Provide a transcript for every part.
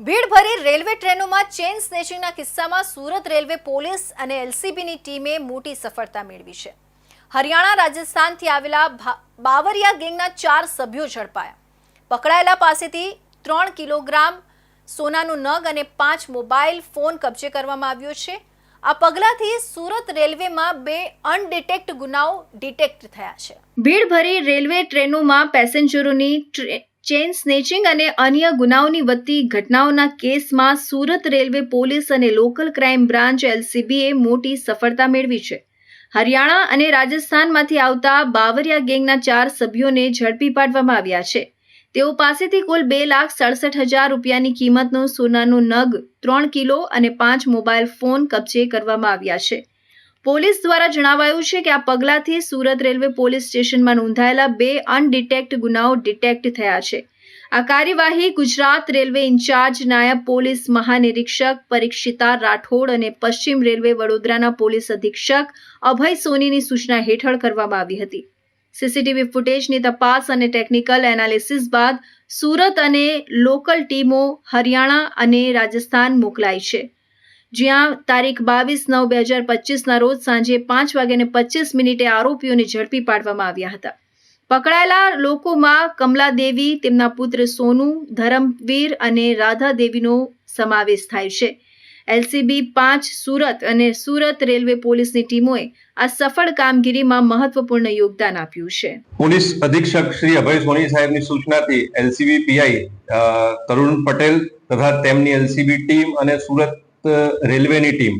ભીડભરી railway ટ્રેનોમાં chain સ્નેચિંગના કિસ્સામાં Surat railway police અને એલસીબીની ટીમે મોટી સફળતા મેળવી છે. હરિયાણા રાજસ્થાનથી આવેલા બાવરિયા ગેંગના ચાર સભ્યો ઝડપાયા. પકડાયેલા પાસેથી ત્રણ કિલોગ્રામ સોનાનું નગ અને પાંચ મોબાઈલ ફોન કબજે કરવામાં આવ્યો છે. આ પગલાંથી સુરત રેલવેમાં બે અનડિટેક્ટ ગુનાઓ ડિટેક્ટ થયા છે. ભીડભરી રેલવે ટ્રેનોમાં પેસેન્જરોની ટ્રે- ચેન સ્નેચિંગ અને અન્ય ગુનાઓની વધતી ઘટનાઓના કેસમાં સુરત રેલવે પોલીસ અને લોકલ ક્રાઇમ બ્રાન્ચ એલસીબીએ મોટી સફળતા મેળવી છે. હરિયાણા અને રાજસ્થાનમાંથી આવતા બાવરિયા ગેંગના ચાર સભ્યોને ઝડપી પાડવામાં આવ્યા છે. તેઓ પાસેથી કુલ બે લાખ સડસઠ હજાર રૂપિયાની કિંમતનો સોનાનો નગ, ત્રણ કિલો અને પાંચ મોબાઈલ ફોન કબજે કરવામાં આવ્યા છે. પોલીસ દ્વારા જણાવાયું છે કે આ પગલાંથી સુરત રેલવે પોલીસ સ્ટેશનમાં નોંધાયેલા બે અનડિટેક્ટ ગુનાઓ ડિટેક્ટ થયા છે. આ કાર્યવાહી ગુજરાત રેલવે ઇન્ચાર્જ નાયબ પોલીસ મહાનિરીક્ષક પરીક્ષિતા રાઠોડ અને પશ્ચિમ રેલવે વડોદરાના પોલીસ અધિક્ષક અભય સોનીની સૂચના હેઠળ કરવામાં આવી હતી. સીસીટીવી ફૂટેજની તપાસ અને ટેકનિકલ એનાલિસિસ બાદ સુરત અને લોકલ ટીમો હરિયાણા અને રાજસ્થાન મોકલાઈ છે. જ્યાં તારીખ બાવીસ નવ બે હજાર પચીસના રોજ સાંજે પાંચ વાગ્યાને પચીસ મિનિટે આરોપીઓને ઝડપી પાડવામાં આવ્યા હતા. પકડાયેલા લોકોમાં કમલા દેવી, તેમના પુત્ર સોનુ, ધરમવીર અને રાધા દેવીનો સમાવેશ થાય છે. એલસીબી પાંચ, સુરત અને સુરત રેલવે પોલીસની ટીમોએ આ સફળ કામગીરીમાં મહત્વપૂર્ણ યોગદાન આપ્યું છે. પોલીસ અધિક્ષક શ્રી અભય સોની સાહેબની સૂચનાથી એલસીબી પીઆઈ તરુણ પટેલ તથા તેમની એલસીબી ટીમ અને સુરત રેલવેની ટીમ.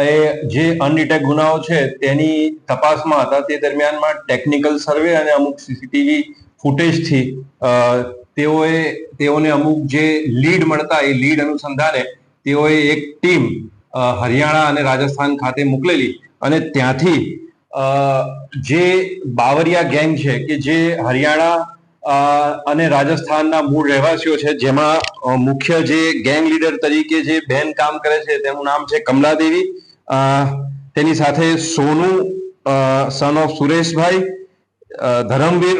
એ જે અનડિટેક ગુનાઓ છે, તેની તપાસમાં હતા. તે દરમિયાનમાં ટેકનિકલ સર્વે અને અમુક સીસીટીવી ફૂટેજથી તેઓએ, તેઓને અમુક જે લીડ મળતા, એ લીડ અનુસંધાને તેઓએ એક ટીમ હરિયાણા અને રાજસ્થાન ખાતે મોકલેલી. અને ત્યાંથી જે બાવરિયા ગેંગ છે, કે જે હરિયાણા અને રાજસ્થાનના મૂળ રહેવાસીઓ છે, જેમાં મુખ્ય જે ગેંગ લીડર તરીકે જે બેન કામ કરે છે, તેનું નામ છે કમલાદેવી. તેની સાથે સોનુ સન ઓફ સુરેશભાઈ ધરમવીર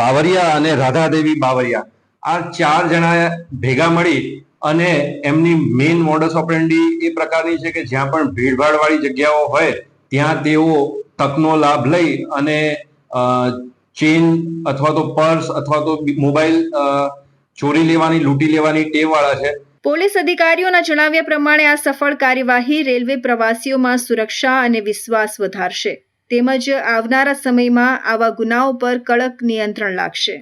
બાવરિયા અને રાધાદેવી બાવરિયા. આ ચાર જણા ભેગા મળી અને એમની મેઇન મોડસ ઓપરેન્ડી એ પ્રકારની છે કે જ્યાં પણ ભીડભાડ વાળી જગ્યાઓ હોય, ત્યાં તેઓ તકનો લાભ લઈ અને ચેન અથવા તો પર્સ અથવા તો મોબાઈલ ચોરી લેવાની, લૂંટી લેવાની ટેવ વાળા છે. પોલીસ અધિકારીઓના જણાવ્યા પ્રમાણે આ સફળ કાર્યવાહી રેલવે પ્રવાસીઓમાં સુરક્ષા અને વિશ્વાસ વધારશે. તેમજ આવનારા સમયમાં આવા ગુનાઓ પર કડક નિયંત્રણ લાગશે.